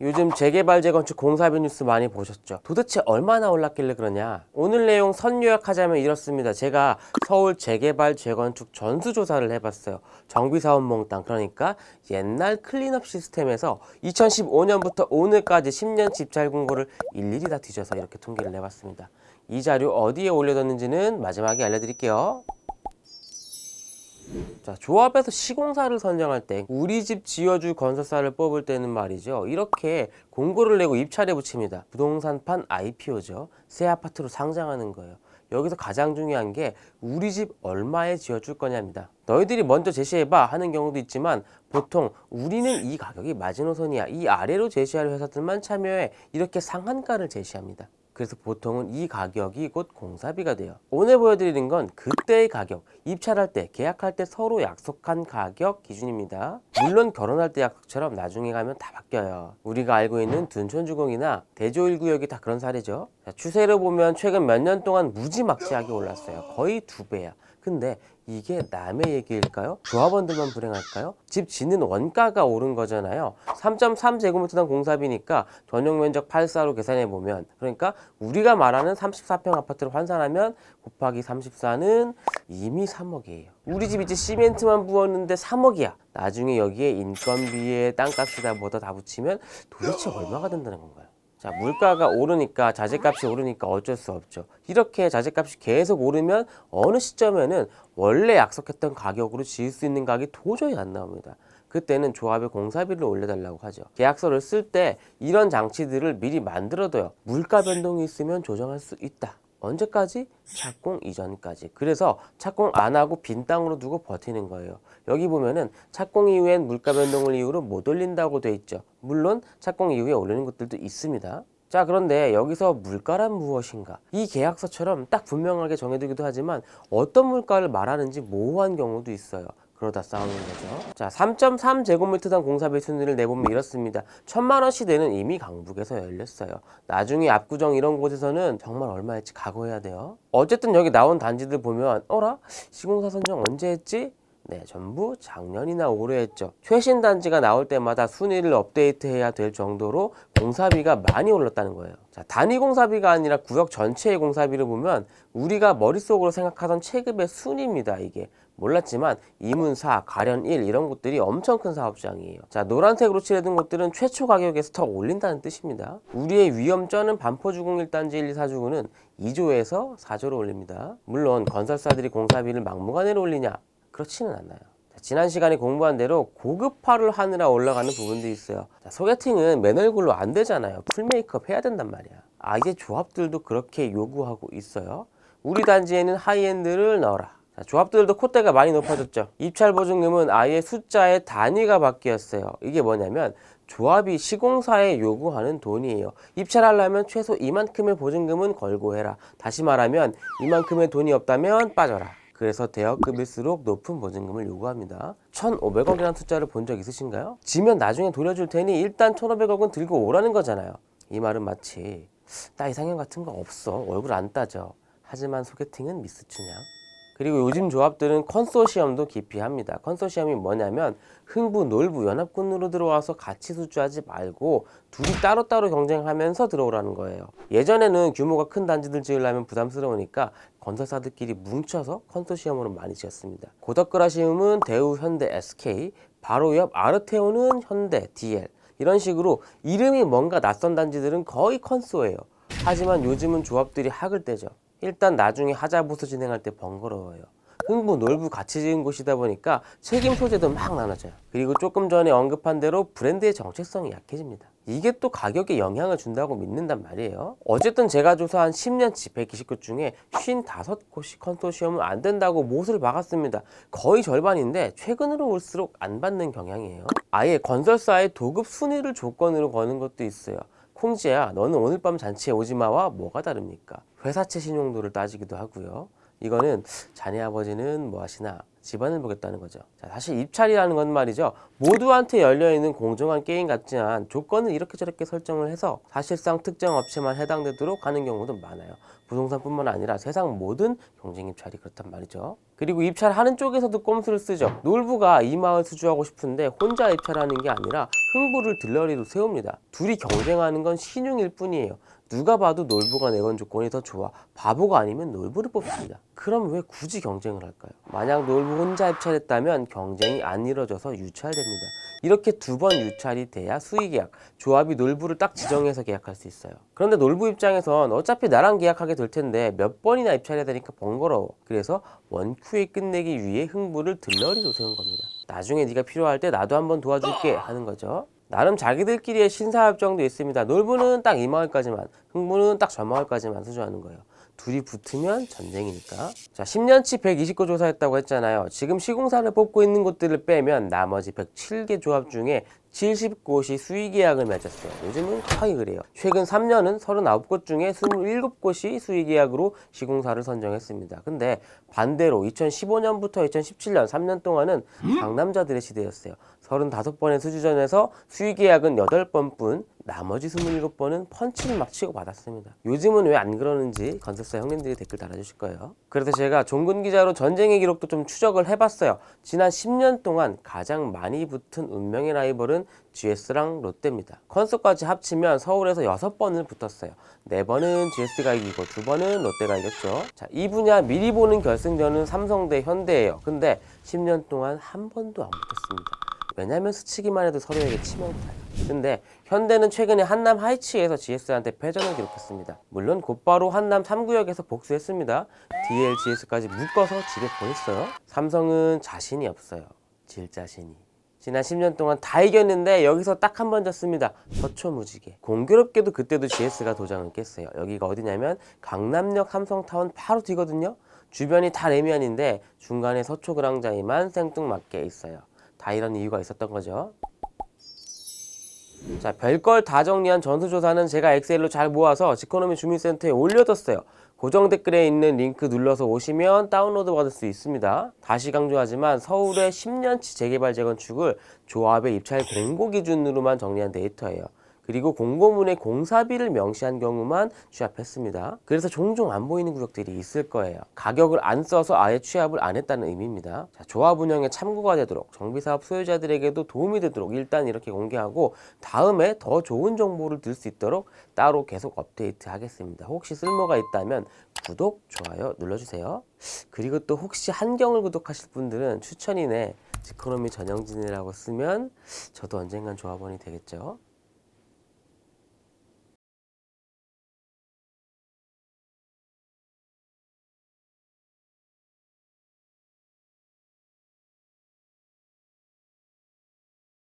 요즘 재개발 재건축 공사비 뉴스 많이 보셨죠? 도대체 얼마나 올랐길래 그러냐? 오늘 내용 선요약하자면 이렇습니다. 제가 서울 재개발 재건축 전수조사를 해봤어요. 정비사업 몽땅 그러니까 옛날 클린업 시스템에서 2015년부터 오늘까지 10년 집잘 공고를 일일이 다 뒤져서 이렇게 통계를 내봤습니다. 이 자료 어디에 올려뒀는지는 마지막에 알려드릴게요. 자, 조합에서 시공사를 선정할 때 우리 집 지어줄 건설사를 뽑을 때는 말이죠. 이렇게 공고를 내고 입찰에 붙입니다. 부동산판 IPO죠. 새 아파트로 상장하는 거예요. 여기서 가장 중요한 게 우리 집 얼마에 지어줄 거냐입니다. 너희들이 먼저 제시해봐 하는 경우도 있지만 보통 우리는 이 가격이 마지노선이야. 이 아래로 제시할 회사들만 참여해 이렇게 상한가를 제시합니다. 그래서 보통은 이 가격이 곧 공사비가 돼요. 오늘 보여드리는 건 그때의 가격, 입찰할 때, 계약할 때 서로 약속한 가격 기준입니다. 물론 결혼할 때 약속처럼 나중에 가면 다 바뀌어요. 우리가 알고 있는 둔촌주공이나 대조 1구역이 다 그런 사례죠. 자, 추세를 보면 최근 몇 년 동안 무지막지하게 올랐어요. 거의 두 배야. 근데 이게 남의 얘기일까요? 조합원들만 불행할까요? 집 짓는 원가가 오른 거잖아요. 3.3제곱미터당 공사비니까 전용 면적 84로 계산해 보면 그러니까 우리가 말하는 34평 아파트를 환산하면 곱하기 34는 이미 3억이에요. 우리 집 이제 시멘트만 부었는데 3억이야. 나중에 여기에 인건비에 땅값이다 뭐다 다 붙이면 도대체 얼마가 된다는 건가요? 자, 물가가 오르니까 자재값이 오르니까 어쩔 수 없죠. 이렇게 자재값이 계속 오르면 어느 시점에는 원래 약속했던 가격으로 지을 수 있는 가격이 도저히 안 나옵니다. 그때는 조합에 공사비를 올려달라고 하죠. 계약서를 쓸 때 이런 장치들을 미리 만들어둬요. 물가 변동이 있으면 조정할 수 있다. 언제까지? 착공 이전까지. 그래서 착공 안 하고 빈 땅으로 두고 버티는 거예요. 여기 보면은 착공 이후엔 물가 변동을 이유로 못 올린다고 돼 있죠. 물론 착공 이후에 올리는 것들도 있습니다. 자, 그런데 여기서 물가란 무엇인가? 이 계약서처럼 딱 분명하게 정해두기도 하지만 어떤 물가를 말하는지 모호한 경우도 있어요. 그러다 싸우는 거죠. 자, 3.3 제곱미터당 공사비 순위를 내보면 이렇습니다. 천만 원 시대는 이미 강북에서 열렸어요. 나중에 압구정 이런 곳에서는 정말 얼마일지 각오해야 돼요. 어쨌든 여기 나온 단지들 보면 어라? 시공사 선정 언제 했지? 네, 전부 작년이나 올해 했죠. 최신 단지가 나올 때마다 순위를 업데이트해야 될 정도로 공사비가 많이 올랐다는 거예요. 자, 단위 공사비가 아니라 구역 전체의 공사비를 보면 우리가 머릿속으로 생각하던 체급의 순위입니다, 이게. 몰랐지만 이문사, 가련 1 이런 곳들이 엄청 큰 사업장이에요. 자, 노란색으로 칠해둔 곳들은 최초 가격에서 더 올린다는 뜻입니다. 우리의 위험 쩌는 반포주공 1단지 1, 2, 4주구는 2조에서 4조로 올립니다. 물론 건설사들이 공사비를 막무가내로 올리냐? 그렇지는 않아요. 자, 지난 시간에 공부한 대로 고급화를 하느라 올라가는 부분도 있어요. 자, 소개팅은 맨 얼굴로 안 되잖아요. 풀 메이크업 해야 된단 말이야. 아예 조합들도 그렇게 요구하고 있어요. 우리 단지에는 하이엔드를 넣어라. 자, 조합들도 콧대가 많이 높아졌죠. 입찰 보증금은 아예 숫자의 단위가 바뀌었어요. 이게 뭐냐면 조합이 시공사에 요구하는 돈이에요. 입찰하려면 최소 이만큼의 보증금은 걸고 해라. 다시 말하면 이만큼의 돈이 없다면 빠져라. 그래서 대여급일수록 높은 보증금을 요구합니다. 1,500억이라는 숫자를 본 적 있으신가요? 지면 나중에 돌려줄 테니 일단 1,500억은 들고 오라는 거잖아요. 이 말은 마치 나 이상형 같은 거 없어. 얼굴 안 따져. 하지만 소개팅은 미스 추냐? 그리고 요즘 조합들은 컨소시엄도 기피합니다. 컨소시엄이 뭐냐면 흥부, 놀부, 연합군으로 들어와서 같이 수주하지 말고 둘이 따로따로 경쟁하면서 들어오라는 거예요. 예전에는 규모가 큰 단지들 지으려면 부담스러우니까 건설사들끼리 뭉쳐서 컨소시엄으로 많이 지었습니다. 고덕그라시움은 대우, 현대, SK, 바로 옆 아르테오는 현대, DL 이런 식으로 이름이 뭔가 낯선 단지들은 거의 컨소예요. 하지만 요즘은 조합들이 학을 떼죠. 일단 나중에 하자보수 진행할 때 번거로워요. 흥부, 놀부 같이 지은 곳이다 보니까 책임 소재도 막 나눠져요. 그리고 조금 전에 언급한 대로 브랜드의 정체성이 약해집니다. 이게 또 가격에 영향을 준다고 믿는단 말이에요. 어쨌든 제가 조사한 10년치 120곳 중에 55곳이 컨소시엄은 안 된다고 못을 박았습니다. 거의 절반인데 최근으로 올수록 안 받는 경향이에요. 아예 건설사의 도급 순위를 조건으로 거는 것도 있어요. 콩지야, 너는 오늘 밤 잔치에 오지 마와 뭐가 다릅니까? 회사채 신용도를 따지기도 하고요. 이거는 자네 아버지는 뭐 하시나 집안을 보겠다는 거죠. 자, 사실 입찰이라는 건 말이죠. 모두한테 열려있는 공정한 게임 같지만 조건을 이렇게 저렇게 설정을 해서 사실상 특정 업체만 해당되도록 하는 경우도 많아요. 부동산뿐만 아니라 세상 모든 경쟁 입찰이 그렇단 말이죠. 그리고 입찰하는 쪽에서도 꼼수를 쓰죠. 놀부가 이 마을 수주하고 싶은데 혼자 입찰하는 게 아니라 흥부를 들러리로 세웁니다. 둘이 경쟁하는 건 신용일 뿐이에요. 누가 봐도 놀부가 내건 조건이 더 좋아. 바보가 아니면 놀부를 뽑습니다. 그럼 왜 굳이 경쟁을 할까요? 만약 놀부 혼자 입찰했다면 경쟁이 안 이뤄져서 유찰됩니다. 이렇게 두 번 유찰이 돼야 수의계약, 조합이 놀부를 딱 지정해서 계약할 수 있어요. 그런데 놀부 입장에선 어차피 나랑 계약하게 될 텐데 몇 번이나 입찰해야 되니까 번거로워. 그래서 원큐에 끝내기 위해 흥부를 들러리로 세운 겁니다. 나중에 네가 필요할 때 나도 한번 도와줄게 하는 거죠. 나름 자기들끼리의 신사협정도 있습니다. 놀부는 딱 이 마을까지만, 흥부는 딱 저 마을까지만 수주하는 거예요. 둘이 붙으면 전쟁이니까. 자, 10년치 120곳 조사했다고 했잖아요. 지금 시공사를 뽑고 있는 곳들을 빼면 나머지 107개 조합 중에 70곳이 수의 계약을 맺었어요. 요즘은 거의 그래요. 최근 3년은 39곳 중에 27곳이 수의 계약으로 시공사를 선정했습니다. 근데 반대로 2015년부터 2017년 3년 동안은 강남자들의 시대였어요. 35번의 수주전에서 수의 계약은 8번뿐 나머지 27번은 펀치를 막 치고 받았습니다. 요즘은 왜 안 그러는지 건설사 형님들이 댓글 달아주실 거예요. 그래서 제가 종근 기자로 전쟁의 기록도 좀 추적을 해봤어요. 지난 10년 동안 가장 많이 붙은 운명의 라이벌은 GS랑 롯데입니다. 컨소까지 합치면 서울에서 6번을 붙었어요. 4번은 GS가 이기고 2번은 롯데가 이겼죠. 자, 이 분야 미리 보는 결승전은 삼성 대 현대예요. 근데 10년 동안 한 번도 안 붙었습니다. 왜냐면 스치기만 해도 서로에게 치명타예요. 근데 현대는 최근에 한남 하이츠에서 GS한테 패전을 기록했습니다. 물론 곧바로 한남 3구역에서 복수했습니다. DLGS까지 묶어서 집에 보냈어요. 삼성은 자신이 없어요. 질 자신이. 지난 10년 동안 다 이겼는데 여기서 딱 한 번 졌습니다. 서초무지개. 공교롭게도 그때도 GS가 도장을 깼어요. 여기가 어디냐면 강남역 삼성타운 바로 뒤거든요. 주변이 다 레미안인데 중간에 서초그랑자이만 생뚱맞게 있어요. 다 이런 이유가 있었던 거죠. 자, 별걸 다 정리한 전수조사는 제가 엑셀로 잘 모아서 지코노미 주민센터에 올려뒀어요. 고정 댓글에 있는 링크 눌러서 오시면 다운로드 받을 수 있습니다. 다시 강조하지만 서울의 10년치 재개발 재건축을 조합의 입찰 공고 기준으로만 정리한 데이터예요. 그리고 공고문에 공사비를 명시한 경우만 취합했습니다. 그래서 종종 안 보이는 구역들이 있을 거예요. 가격을 안 써서 아예 취합을 안 했다는 의미입니다. 자, 조합 운영에 참고가 되도록 정비사업 소유자들에게도 도움이 되도록 일단 이렇게 공개하고 다음에 더 좋은 정보를 들 수 있도록 따로 계속 업데이트 하겠습니다. 혹시 쓸모가 있다면 구독, 좋아요 눌러주세요. 그리고 또 혹시 한경을 구독하실 분들은 추천이네 지코노미 전영진이라고 쓰면 저도 언젠간 조합원이 되겠죠.